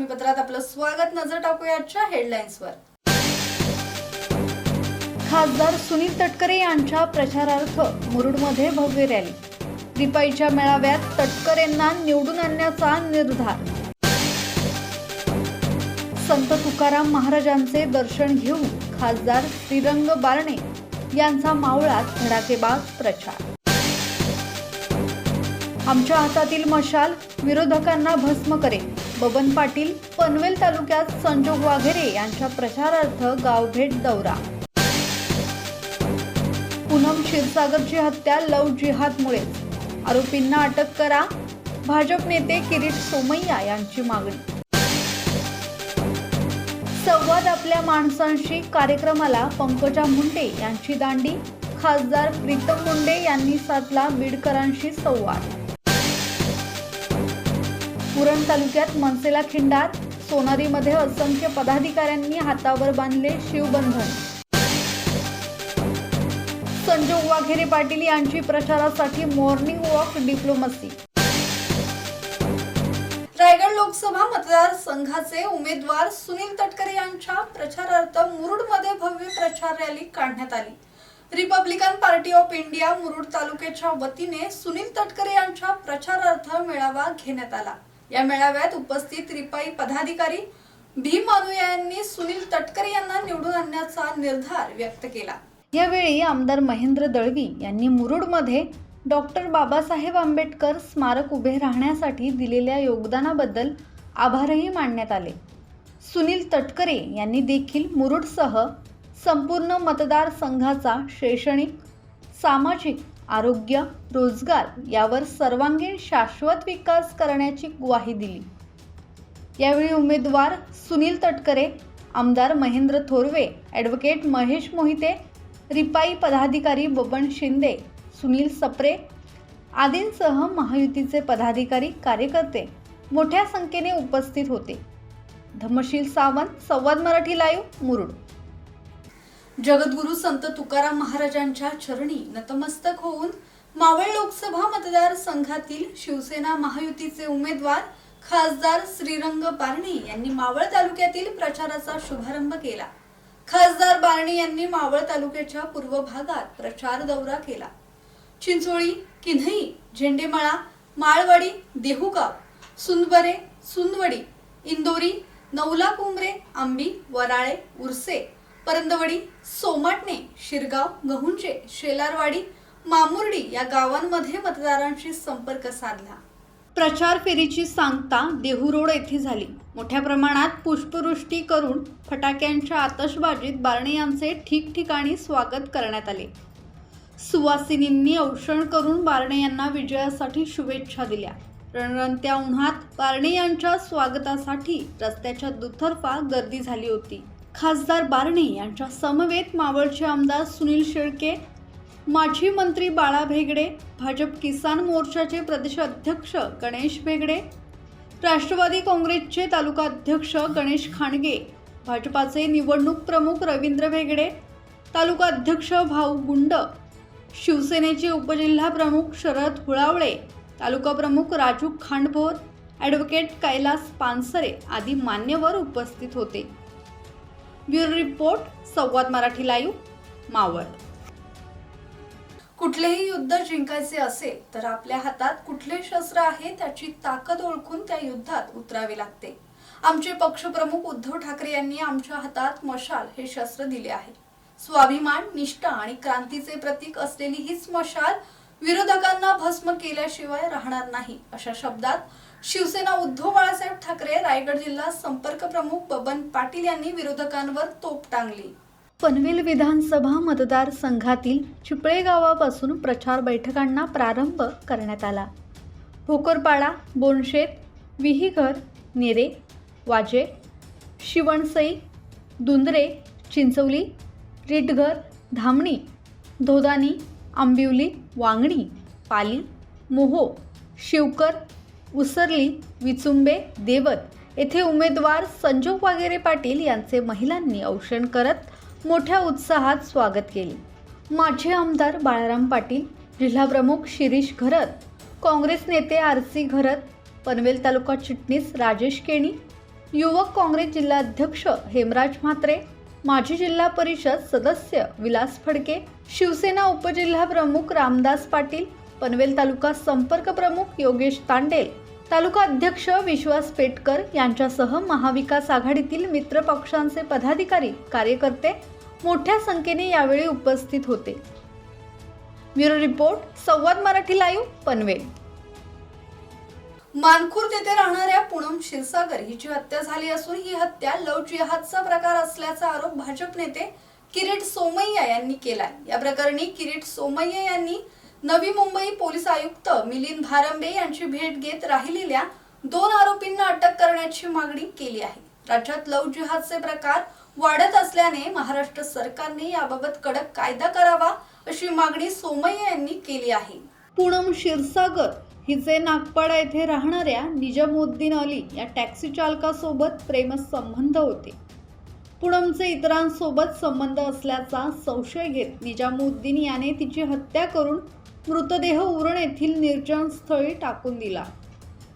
बातमीपत्रात आपलं स्वागत. नजर टाकूया आजच्या हेडलाईन्सवर खासदार सुनील तटकरे यांच्या प्रचारार्थ मुरुडमध्ये भव्य रॅली. रिपाईच्या मेळाव्यात तटकरेंना निवडून आणण्याचा निर्धार. संत तुकाराम महाराजांचे दर्शन घेऊन खासदार श्रीरंग बारणे यांचा मावळात धडाकेबाज प्रचार. आमच्या हातातील मशाल विरोधकांना भस्म करेल. बबन पाटील पनवेल तालुक्यात संजोग वाघेरे यांच्या प्रचारार्थ गावभेट दौरा. पूनम क्षीरसागरची हत्या लव जिहादमुळे आरोपींना अटक करा भाजप नेते किरीट सोमय्या यांची मागणी. संवाद आपल्या माणसांशी कार्यक्रमाला पंकजा मुंडे यांची दांडी खासदार प्रीतम मुंडे यांनी साधला बीडकरांशी संवाद. पुरण तालुक्यात मनसेला खिंडार सोनारीमध्ये असंख्य पदाधिकाऱ्यांनी हातावर बांधले शिवबंधन. संजोग वाघेरे पाटील यांची प्रचारासाठी morning walk diplomacy. Raigad Lok Sabha मतदारसंघाचे उमेदवार सुनील तटकरे यांच्या प्रचारार्थ मुरुडमध्ये भव्य प्रचार रॅली काढण्यात आली. Republican Party of India Murud तालुक्याच्या वतीने सुनील तटकरे यांच्या प्रचारार्थ मेळावा घेण्यात आला. या मेळाव्यात उपस्थित रिपाई पदाधिकारी भीम अनुया यांनी सुनील तटकरे यांना निवडून आणण्याचा निर्धार व्यक्त केला. यावेळी आमदार महेंद्र दळवी यांनी मुरुडमध्ये डॉक्टर बाबासाहेब आंबेडकर स्मारक उभे राहण्यासाठी दिलेल्या योगदानाबद्दल आभारही मानण्यात आले. सुनील तटकरे यांनी देखील मुरुडसह संपूर्ण मतदारसंघाचा शैक्षणिक सामाजिक आरोग्य रोजगार यावर सर्वांगीण शाश्वत विकास करण्याची ग्वाही दिली. यावेळी उमेदवार सुनील तटकरे आमदार महेंद्र थोरवे ॲडव्होकेट महेश मोहिते रिपाई पदाधिकारी बबन शिंदे सुनील सप्रे आदींसह महायुतीचे पदाधिकारी कार्यकर्ते मोठ्या संख्येने उपस्थित होते. धमशील सावंत संवाद मराठी लाईव्ह मुरुड. जगद्गुरू संत तुकाराम महाराजांच्या चरणी नतमस्तक होऊन मावळ लोकसभा मतदारसंघातील शिवसेना महायुतीचे उमेदवार खासदार श्रीरंग बारणे यांनी मावळ तालुक्यातील प्रचाराचा शुभारंभ केला. खासदार बारणे यांनी मावळ तालुक्याच्या पूर्व भागात प्रचार दौरा केला. चिंचोळी किन्हई झेंडेमाळा माळवाडी देहुगाव सुंदबरे सुंदवडी इंदोरी नवला कुंबरे आंबी वराळे उरसे परंदवडी सोमाटणे शिरगाव गहुंजे शेलारवाडी मामुर्डी या गावांमध्ये मतदारांशी संपर्क साधला. प्रचार फेरीची सांगता देहू रोड येथे झाली. मोठ्या प्रमाणात पुष्पवृष्टी करून फटाक्यांच्या आतषबाजीत बारणे यांचे ठिकठिकाणी स्वागत करण्यात आले. सुवासिनींनी औषण करून बारणे यांना विजयासाठी शुभेच्छा दिल्या. रणरणत्या उन्हात बारणे यांच्या स्वागतासाठी रस्त्याच्या दुतर्फा गर्दी झाली होती. खासदार बारणे यांच्या समवेत मावळचे आमदार सुनील शेळके माजी मंत्री बाळा भेगडे भाजप किसान मोर्चाचे प्रदेश अध्यक्ष गणेश भेगडे राष्ट्रवादी काँग्रेसचे तालुका अध्यक्ष गणेश खांडगे भाजपाचे निवडणूक प्रमुख रवींद्र भेगडे तालुका अध्यक्ष भाऊ गुंड शिवसेनेचे उपजिल्हा प्रमुख शरद हुळावळे तालुका प्रमुख राजू खांडभोर ॲडव्होकेट कैलास पानसरे आदी मान्यवर उपस्थित होते. Bureau report Samvad Marathi live Maval. कुठलेही युद्ध जिंकायचे असेल तर आपल्या हातात कुठले शस्त्र आहे त्याची ताकद ओळखून त्या युद्धात उतरावे लागते. आमचे पक्षप्रमुख उद्धव ठाकरे यांनी आमच्या हातात मशाल हे शस्त्र दिले आहे. स्वाभिमान निष्ठा आणि क्रांतीचे प्रतीक असलेली हीच मशाल विरोधकांना भस्म केल्याशिवाय राहणार नाही अशा शब्दात शिवसेना उद्धव बाळासाहेब ठाकरे रायगड जिल्हा संपर्क प्रमुख बबन पाटील यांनी विरोधकांवर तोप टांगली. पनवेल विधानसभा मतदारसंघातील चिपळे गावापासून प्रचार बैठकांना प्रारंभ करण्यात आला. भोकरपाडा बोनशेत विहीघर नेरे वाजे शिवणसई दुंदरे चिंचवली रिटघर धामणी धोदानी आंबिवली वांगणी पाली मोहो शिवकर उसरली विचुंबे देवत येथे उमेदवार संजोग वागेरे पाटील यांचे महिलांनी औषण करत मोठ्या उत्साहात स्वागत केले. माजी आमदार बाळाराम पाटील जिल्हाप्रमुख शिरीष घरत काँग्रेस नेते आर सी घरत पनवेल तालुका चिटणीस राजेश केणी युवक काँग्रेस जिल्हाध्यक्ष हेमराज म्हात्रे माजी जिल्हा परिषद सदस्य विलास फडके शिवसेना उपजिल्हा प्रमुख रामदास पाटील पनवेल तालुका संपर्क प्रमुख योगेश तांडेल तालुका अध्यक्ष विश्वास पेटकर यांच्यासह महाविकास आघाडीतील मित्र पक्षांचे पदाधिकारी कार्यकर्ते मोठ्या संख्येने यावेळी उपस्थित होते. Bureau report Samvad Marathi live Panvel. Mankhurd येथे राहणाऱ्या पूनम क्षीरसागर हिची हत्या झाली असून ही हत्या लव जिहादचा प्रकार असल्याचा आरोप भाजप नेते किरीट सोमय्या यांनी केलाय. या प्रकरणी किरीट सोमय्या यांनी नवी मुंबई पोलीस आयुक्त मिलिंद भारंबे यांची भेट घेत राहिलेल्या दोन आरोपींना अटक करण्याची मागणी केली आहे. राज्यात लव जिहादचे प्रकार वाढत असल्याने महाराष्ट्र सरकारने याबाबत कडक कायदा करावा अशी मागणी सोमय्या यांनी केली आहे. पूनम क्षीरसागर हिचे नागपाडा येथे राहणाऱ्या निजामुद्दीन अली या टॅक्सी चालकासोबत प्रेमसंबंध होते. पूनमचे इतरांसोबत संबंध असल्याचा संशय घेत निजामुद्दीन याने तिची हत्या करून मृतदेह उरण येथील निर्जन स्थळी टाकून दिला.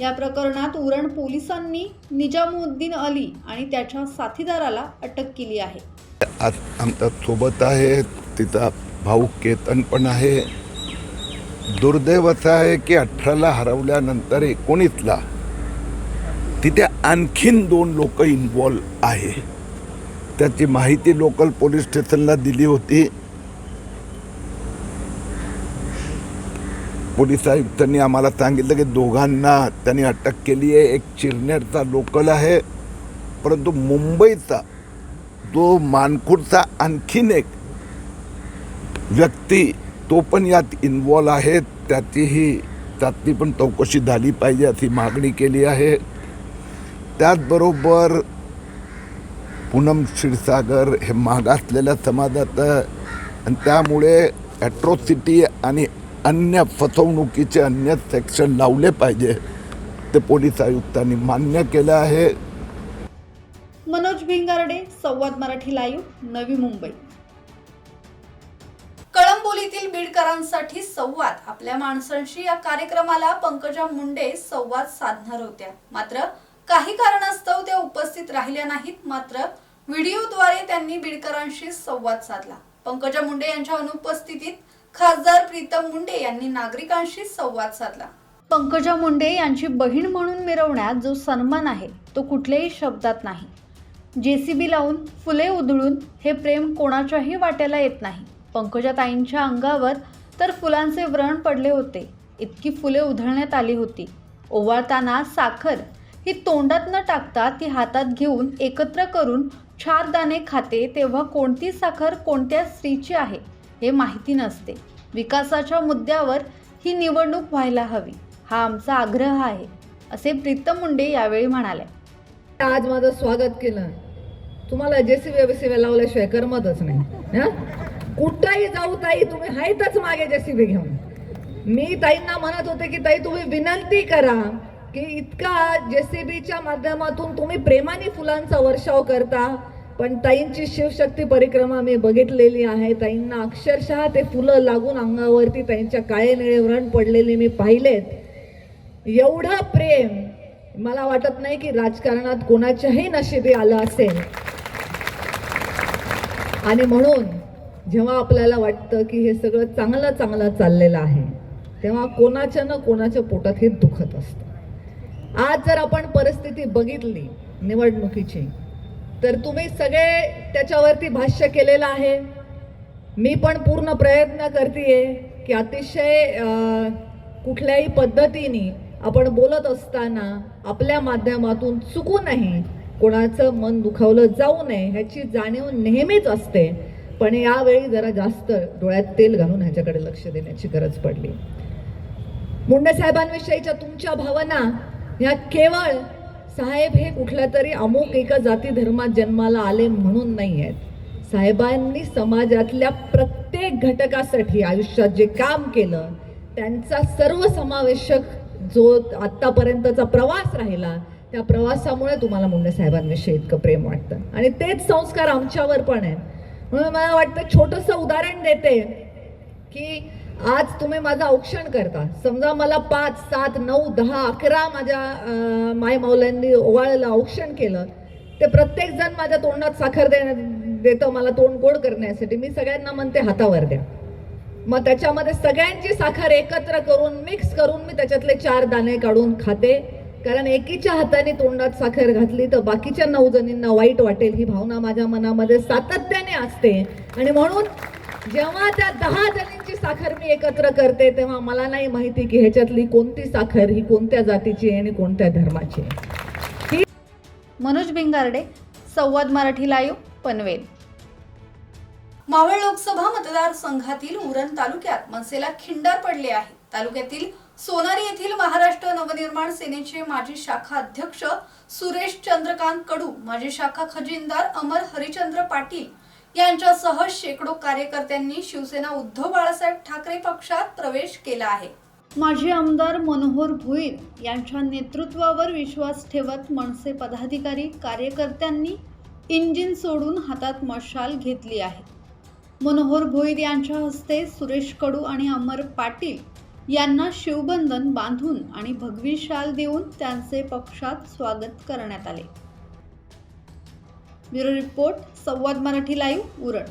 या प्रकरणात उरण पोलिसांनी निजामुद्दीन अली आणि त्याच्या साथीदाराला अटक केली आहे. आज आमच्यासोबत आहे तिचा भाऊ केतन पण आहे. दुर्दैव असं आहे की अठराला हरवल्यानंतर एकोणीसला तिथे आणखीन दोन लोक इन्वॉल्व आहे. त्याची माहिती लोकल पोलीस स्टेशनला दिली होती. पोलीस आयुक्तांनी आम्हाला सांगितलं की दोघांना त्यांनी अटक केली आहे. एक चिरनेरचा लोकल आहे परंतु मुंबईचा तो मानखुर्दचा आणखीन एक व्यक्ती तो पण यात इन्वॉल्व आहे. त्याचीही त्यातली पण चौकशी झाली पाहिजे अशी मागणी केली आहे. त्याचबरोबर पूनम क्षीरसागर हे मागासलेल्या समाजात आणि त्यामुळे ॲट्रोसिटी आणि अन्य फसवणुकीचे अन्य सेक्शन लावले पाहिजे. ते पोलीस आयुक्तांनी मान्य केलं आहे. मनोज भिंगारडे संवाद मराठी लाईव्ह नवी मुंबई. कळंबोलीतील बीडकरांसाठी संवाद. आपल्या माणसांशी या कार्यक्रमाला पंकजा मुंडे संवाद साधणार होत्या. मात्र काही कारणास्तव त्या उपस्थित राहिल्या नाहीत. मात्र व्हिडिओद्वारे त्यांनी बीडकरांशी संवाद साधला. पंकजा मुंडे यांच्या अनुपस्थितीत खासदार प्रीतम मुंडे यांनी नागरिकांशी संवाद साधला. पंकजा मुंडे यांची बहीण म्हणून मिरवण्यात जो सन्मान आहे तो कुठल्याही शब्दात नाही. जेसीबी लावून फुले उधळून हे प्रेम कोणाच्याही वाट्याला येत नाही. पंकजाताईंच्या अंगावर तर फुलांचे व्रण पडले होते. इतकी फुले उधळण्यात आली होती. ओवाळताना साखर ही तोंडात न टाकता ती हातात घेऊन एकत्र करून चार दाणे खाते तेव्हा कोणती साखर कोणत्या स्त्रीची आहे? हे माहिती नसते. विकासाच्या मुद्द्यावर ही निवडणूक व्हायला हवी हा आमचा आग्रह आहे असे प्रीतम मुंडे यावेळी म्हणाले. आज माझं स्वागत केलं. तुम्हाला जेसीबी बेसीबी लावल्याशिवाय करमतच नाही. कुठंही जाऊ ताई तुम्ही हायतच मागे जेसीबी घेऊन. मी ताईंना म्हणत होते की ताई तुम्ही विनंती करा की इतका जेसीबीच्या माध्यमातून तुम्ही प्रेमाने फुलांचा वर्षाव करता पण ताईंची शिवशक्ती परिक्रमा मी बघितलेली आहे. ताईंना अक्षरशः ते फुलं लागून अंगावरती ताईंच्या काळे निळे व्रण पडलेले मी पाहिलेत. एवढं प्रेम मला वाटत नाही की राजकारणात कोणाच्याही नशिबी आलं असेल. आणि म्हणून जेव्हा आपल्याला वाटतं की हे सगळं चांगलं चांगलं चाललेलं आहे तेव्हा कोणाच्या ना कोणाच्या पोटात हे दुखत असतं. आज जर आपण परिस्थिती बघितली निवडणुकीची तर तुम्ही सगळे त्याच्यावरती भाष्य केलेलं आहे. मी पण पूर्ण प्रयत्न करते की अतिशय कुठल्याही पद्धतीने आपण बोलत असताना आपल्या माध्यमातून चुकूनही कोणाचं मन दुखावलं जाऊ नये ह्याची जाणीव नेहमीच असते. पण यावेळी जरा जास्त डोळ्यात तेल घालून ह्याच्याकडे लक्ष देण्याची गरज पडली. मुंडे साहेबांविषयीच्या तुमच्या भावना ह्या केवळ साहेब हे कुठल्या तरी अमुक एका जाती धर्मात जन्माला आले म्हणून नाही आहेत साहेबांनी समाजातल्या प्रत्येक घटकासाठी आयुष्यात जे काम केलं त्यांचा सर्वसमावेशक जो आत्तापर्यंतचा प्रवास राहिला त्या प्रवासामुळे तुम्हाला मुंडे साहेबांविषयी इतकं प्रेम वाटतं. आणि तेच संस्कार आमच्यावर पण आहेत. म्हणून मला वाटतं छोटंसं उदाहरण देते की आज तुम्ही माझं औक्षण करता. समजा मला पाच सात नऊ दहा अकरा माझ्या मायमावल्यांनी ओवाळलं औक्षण केलं. ते प्रत्येक जण माझ्या तोंडात साखर दे देतं मला तोंड गोड करण्यासाठी. मी सगळ्यांना म्हणते हातावर द्या. मग त्याच्यामध्ये सगळ्यांची साखर एकत्र करून मिक्स करून मी त्याच्यातले चार दाणे काढून खाते. कारण एकीच्या हाताने तोंडात साखर घातली तर बाकीच्या नऊ जणींना वाईट वाटेल. ही भावना माझ्या मनामध्ये सातत्याने असते. आणि म्हणून जेव्हा त्या दहा जणींची साखर मी एकत्र करते तेव्हा मला नाही माहिती की ह्याच्यातली कोणती साखर ही कोणत्या जातीची आहे आणि कोणत्या धर्माची आहे. मनोज भिंगारडे संवाद मराठी लाईव्ह पनवेल. मावळ लोकसभा मतदारसंघातील उरण तालुक्यात मनसेला खिंडार पडले आहे. तालुक्यातील सोनारी येथील महाराष्ट्र नवनिर्माण सेनेचे माजी शाखा अध्यक्ष सुरेश चंद्रकांत कडू माजी शाखा खजिनदार अमर हरिचंद्र पाटील यांच्यासह शेकडो कार्यकर्त्यांनी शिवसेना उद्धव बाळासाहेब ठाकरे पक्षात प्रवेश केला आहे. माजी आमदार मनोहर भुईर यांच्या नेतृत्वावर विश्वास ठेवत मनसे पदाधिकारी कार्यकर्त्यांनी इंजिन सोडून हातात मशाल घेतली आहे. मनोहर भोईर यांच्या हस्ते सुरेश कडू आणि अमर पाटील यांना शिवबंधन बांधून आणि भगवी शाल देऊन त्यांचे पक्षात स्वागत करण्यात आले. Bureau report Samvad Marathi live Uran.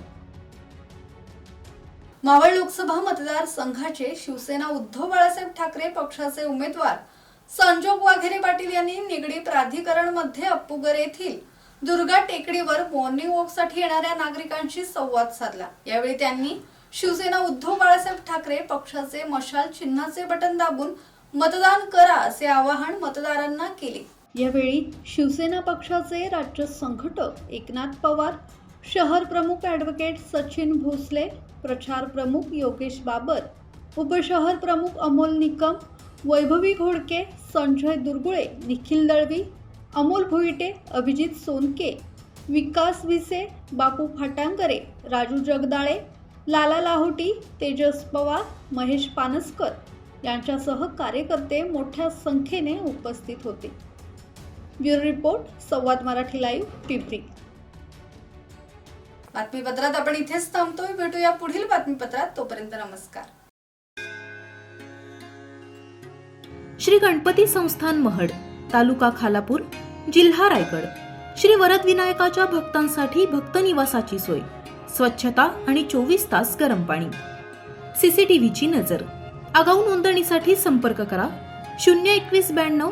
Maval Lok Sabha मतदारसंघाचे शिवसेना उद्धव बाळासाहेब ठाकरे पक्षाचे उमेदवार संजोग वाघेरे पाटील यांनी निगडी प्राधिकरणमध्ये अप्पुगर येथील दुर्गा टेकडीवर मॉर्निंग वॉकसाठी येणाऱ्या नागरिकांशी संवाद साधला. यावेळी त्यांनी शिवसेना उद्धव बाळासाहेब ठाकरे पक्षाचे मशाल चिन्हाचे बटन दाबून मतदान करा असे आवाहन मतदारांना केले. यावेळी शिवसेना पक्षाचे राज्य संघटक एकनाथ पवार शहर प्रमुख ॲडव्होकेट सचिन भोसले प्रचार प्रमुख योगेश बाबर उपशहर प्रमुख अमोल निकम वैभवी घोडके संजय दुर्गुळे निखिल दळवी अमोल भोईटे अभिजित सोनके विकास विसे बापू फाटांगरे राजू जगदाळे लाला लाहोटी तेजस पवार महेश पानसकर यांच्यासह कार्यकर्ते मोठ्या संख्येने उपस्थित होते. Bureau report Samvad Marathi live Pimpri. बातमीपत्रात आपण इथेच थांबतोय. भेटूया पुढील बातमीपत्रात. तोपर्यंत नमस्कार. श्री गणपती संस्थान महड तालुका खालापूर जिल्हा रायगड. श्री वरद विनायकाच्या भक्तांसाठी भक्त निवासाची सोय. स्वच्छता आणि चोवीस तास गरम पाणी. सीसीटीव्हीची नजर. आगाऊ नोंदणीसाठी संपर्क करा. शून्य एकवीस ब्याण्णव